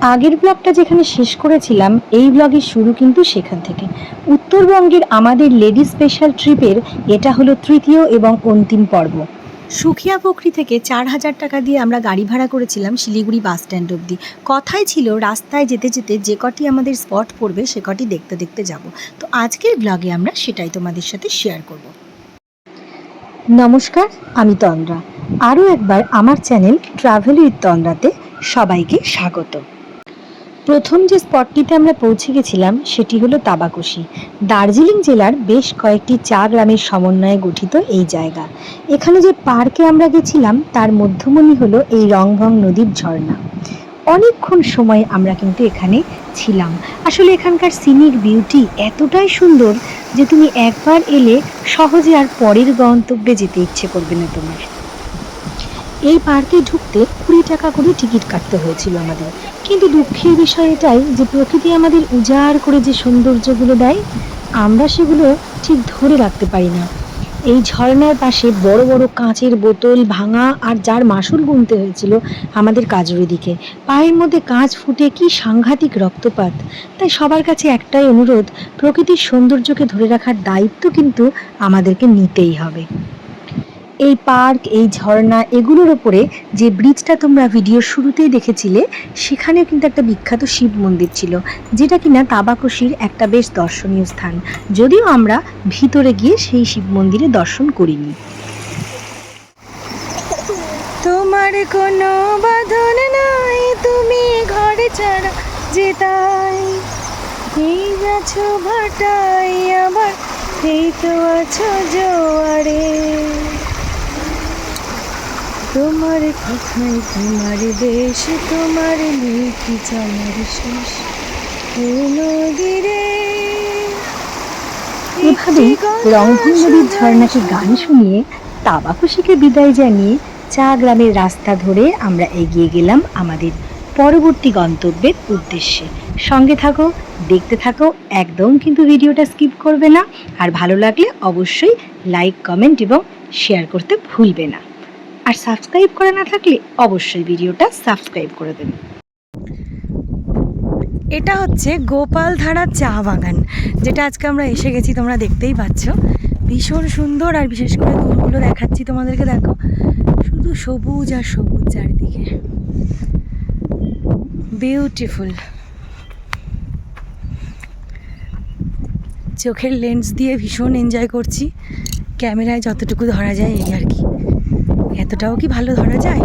আগের ব্লগটা যেখানে শেষ করেছিলাম, এই ব্লগের শুরু কিন্তু সেখান থেকে। উত্তরবঙ্গের আমাদের লেডি স্পেশাল ট্রিপের এটা হলো তৃতীয় এবং অন্তিম পর্ব। সুখিয়া পুকুরি থেকে চার হাজার টাকা দিয়ে আমরা গাড়ি ভাড়া করেছিলাম শিলিগুড়ি বাস স্ট্যান্ড অবধি। কথাই ছিল, রাস্তায় যেতে যেতে যে কটি আমাদের স্পট পড়বে, সে কটি দেখতে দেখতে যাব। তো আজকের ব্লগে আমরা সেটাই তোমাদের সাথে শেয়ার করব। নমস্কার, আমি তন্দ্রা। আরও একবার আমার চ্যানেল ট্রাভেল উইথ তন্দ্রাতে সবাইকে স্বাগত প্রথম যে স্পটটিতে আমরা পৌঁছে গেছিলাম, সেটি হলো তাবাকুশি। দার্জিলিং জেলার বেশ কয়েকটি চা গ্রামের সমন্বয়ে গঠিত এই জায়গা। এখানে যে পার্কে আমরা গেছিলাম, তার মধ্যমণি হলো এই রংভং নদীর ঝর্ণা। অনেকক্ষণ সময় আমরা কিন্তু এখানে ছিলাম। আসলে এখানকার সিনিক বিউটি এতটাই সুন্দর যে তুমি একবার এলে সহজে আর পরের গন্তব্যে যেতে ইচ্ছে করবে না তোমার। এই পার্কে ঢুকতে কুড়ি টাকা করে টিকিট কাটতে হয়েছিল আমাদের। কিন্তু দুঃখের বিষয় এটাই যে প্রকৃতি আমাদের উজাড় করে যে সৌন্দর্যগুলো দেয়, আমরা সেগুলো ঠিক ধরে রাখতে পারি না। এই ঝর্ণার পাশে বড় বড় কাঁচের বোতল ভাঙা আর যার মাসুল গুনতে হয়েছিল আমাদের কাজুরি দিকে। পায়ের মধ্যে কাঁচ ফুটে কি সাংঘাতিক রক্তপাত। তাই সবার কাছে একটাই অনুরোধ, প্রকৃতির সৌন্দর্যকে ধরে রাখার দায়িত্ব কিন্তু আমাদেরকে নিতেই হবে। এই পার্ক, এই ঝর্ণা এগুলোর ওপরে যে ব্রিজটা তোমরা ভিডিওর শুরুতেই দেখেছিলে, সেখানেও কিন্তু একটা বিখ্যাত শিব মন্দির ছিল, যেটা কিনা তাবাকশির একটা বেশ দর্শনীয় স্থান। যদিও আমরা ভিতরে গিয়ে সেই শিব মন্দিরে দর্শন করিনি। তোমার কোনো বাঁধন নাই, তুমি ঘরে ছাড়া যেতাই এই গেছো ভাটাই আবার এই তো আছো জোয়ারে। তোমার কথাই তোমার দেশ তোমার নীতি চলার শেষ। নদীরে এভাবেই রংপুর নদীর ঝর্ণাকে গান শুনিয়ে তাবাকুশিকে বিদায় জানিয়ে চা গ্রামের রাস্তা ধরে আমরা এগিয়ে গেলাম আমাদের পরবর্তী গন্তব্যের উদ্দেশ্যে। সঙ্গে থাকো দেখতে থাকো একদম কিন্তু ভিডিওটা স্কিপ করবে না। আর ভালো লাগলে অবশ্যই লাইক কমেন্ট এবং শেয়ার করতে ভুলবে না। আর সাবস্ক্রাইব করা না থাকলে অবশ্যই ভিডিওটা সাবস্ক্রাইব করে দেবে এটা হচ্ছে গোপালধারা চা বাগান, যেটা আজকে আমরা এসে গেছি, তোমরা দেখতেই পাচ্ছ। ভীষণ সুন্দর, আর বিশেষ করে দূরগুলো দেখাচ্ছি তোমাদেরকে, দেখো। শুধু সবুজ আর সবুজ চারিদিকে। বিউটিফুল চোখের লেন্স দিয়ে ভীষণ এনজয় করছি। ক্যামেরায় যতটুকু ধরা যায়, এই আর কি। এতটাও কি ভালো ধরা যায়?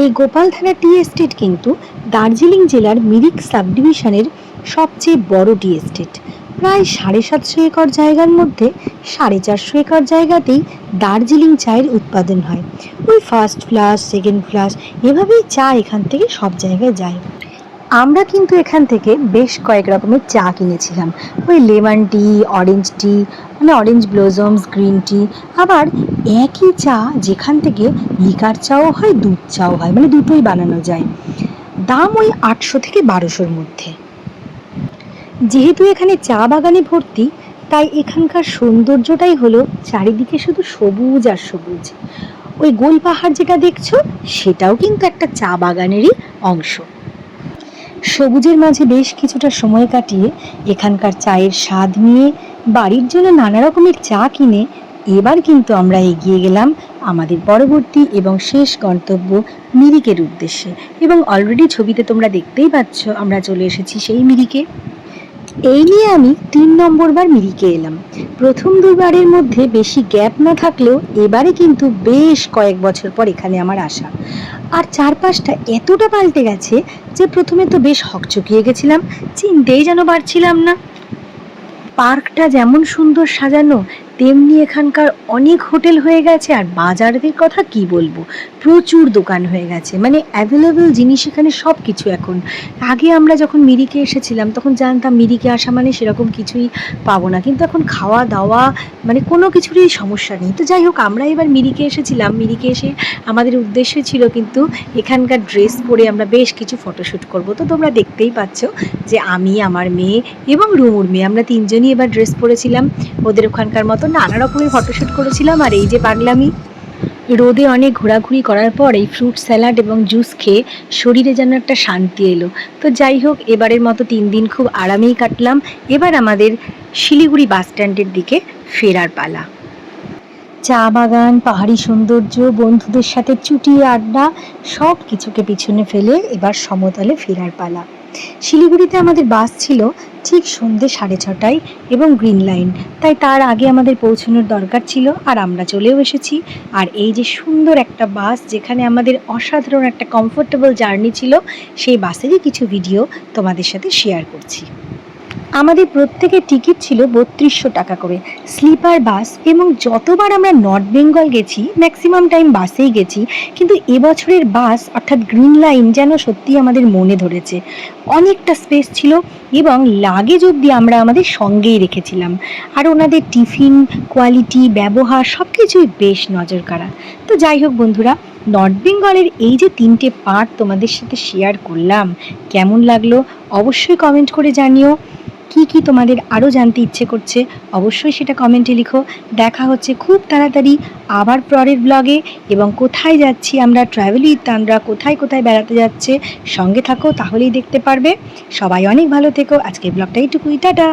এই গোপালধারা টি এস্টেট কিন্তু দার্জিলিং জেলার মিরিক সাব ডিভিশনের সবচেয়ে বড় টি এস্টেট। প্রায় সাড়ে সাতশো একর জায়গার মধ্যে সাড়ে চারশো একর জায়গাতেই দার্জিলিং চায়ের উৎপাদন হয়। ওই ফার্স্ট ফ্লাস সেকেন্ড ফ্লাস এভাবেই চা এখান থেকে সব জায়গায় যায়। আমরা কিন্তু এখান থেকে বেশ কয়েক রকমের চা কিনেছিলাম। ওই লেমন টি অরেঞ্জ টি মানে অরেঞ্জ ব্লোজমস গ্রিন টি আবার একই চা যেখান থেকে লিকার চাও হয়, দুধ চাও হয় মানে দুটোই বানানো যায়। দাম ওই আটশো থেকে বারোশোর মধ্যে। যেহেতু এখানে চা বাগানে ভর্তি, তাই এখানকার সৌন্দর্যটাই হলো চারিদিকে শুধু সবুজ আর সবুজ। ওই গোল পাহাড় যেটা দেখছ, সেটাও কিন্তু একটা চা বাগানেরই অংশ। সবুজের মাঝে বেশ কিছুটা সময় কাটিয়ে এখানকার চায়ের স্বাদ নিয়ে, বাড়ির জন্য নানা রকমের চা কিনে, এবার কিন্তু আমরা এগিয়ে গেলাম আমাদের পরবর্তী এবং শেষ গন্তব্য মিরিকের উদ্দেশ্যে। এবং অলরেডি ছবিতে তোমরা দেখতেই পাচ্ছ আমরা চলে এসেছি সেই মিরিকে। এই নিয়ে আমি তিন নম্বরবার মিরিকে এলাম। প্রথম দুবারের মধ্যে বেশি গ্যাপ না থাকলেও এবারে কিন্তু বেশ কয়েক বছর পর এখানে আমার আসা। আর চারপাশটা এতটা পাল্টে গেছে যে প্রথমে তো বেশ হকচকিয়ে গেছিলাম, চিনতেই যেন পারছিলাম না। পার্কটা যেমন সুন্দর সাজানো, তেমনি এখানকার অনেক হোটেল হয়ে গেছে। আর বাজারদের কথা কি বলব? প্রচুর দোকান হয়ে গেছে। মানে অ্যাভেলেবেল জিনিস এখানে সব কিছু এখন। আগে আমরা যখন মিরিকে এসেছিলাম, তখন জানতাম মিরিকে আসা মানে সেরকম কিছুই পাবো না। কিন্তু এখন খাওয়া, দাওয়া মানে কোনো কিছুরই সমস্যা নেই। তো যাই হোক, আমরা এবার মিরিকে এসেছিলাম। মিরিকে এসে আমাদের উদ্দেশ্য ছিল কিন্তু এখানকার ড্রেস পরে আমরা বেশ কিছু ফটোশ্যুট করব। তো তোমরা দেখতেই পাচ্ছ যে আমি, আমার মেয়ে এবং রুমুর মেয়ে, আমরা তিনজনই এবার ড্রেস পরেছিলাম। ওদের ওখানকার মতো নানা রকমের ফটোশ্যুট করেছিলাম। আর এই যে পাগলামি, রোদে অনেক ঘোরাঘুরি করার পর এই ফ্রুট স্যালাড এবং জুস খেয়ে শরীরে যেন একটা শান্তি এলো। তো যাই হোক, এবারের মতো তিন দিন খুব আরামেই কাটলাম। এবার আমাদের শিলিগুড়ি বাস স্ট্যান্ডের দিকে ফেরার পালা। চা বাগান, পাহাড়ি সৌন্দর্য, বন্ধুদের সাথে চুটি, আড্ডা, সব কিছুকে পিছনে ফেলে এবার সমতলে ফেরার পালা। শিলিগুড়িতে আমাদের বাস ছিল ঠিক সন্ধ্যে সাড়ে ছটায় এবং গ্রিন লাইন। তাই তার আগে আমাদের পৌঁছানোর দরকার ছিল আর আমরা চলেও এসেছি। আর এই যে সুন্দর একটা বাস যেখানে আমাদের অসাধারণ একটা কমফোর্টেবল জার্নি ছিল, সেই বাসেরই কিছু ভিডিও তোমাদের সাথে শেয়ার করছি। আমাদের প্রত্যেকের টিকিট ছিল বত্রিশশো টাকা করে। স্লিপার, বাস এবং যতবার আমরা নর্থ বেঙ্গল গেছি ম্যাক্সিমাম টাইম বাসেই গেছি, কিন্তু এবছরের বাস অর্থাৎ গ্রিন লাইন যেন সত্যি আমাদের মনে ধরেছে। অনেকটা স্পেস ছিল এবং লাগেজ অবধি আমরা আমাদের সঙ্গেই রেখেছিলাম। আর ওনাদের টিফিন কোয়ালিটি ব্যবহার সব কিছুই বেশ নজর কাড়া তো যাই হোক বন্ধুরা, নর্থ বেঙ্গলের এই যে তিনটে পার্ট তোমাদের সাথে শেয়ার করলাম, কেমন লাগল অবশ্যই কমেন্ট করে জানিও। কি কি তোমাদের আরও জানতে ইচ্ছে করছে, অবশ্যই সেটা কমেন্টে লিখো। দেখা হচ্ছে খুব তাড়াতাড়ি আবার পরের ব্লগে এবং কোথায় যাচ্ছি আমরা ট্রাভেল তান্ড্রা কোথায় কোথায় বেড়াতে যাচ্ছে, সঙ্গে থাকো, তাহলেই দেখতে পারবে। সবাই অনেক ভালো থেকো। আজকের ব্লগটা এইটুকুই। টাটা!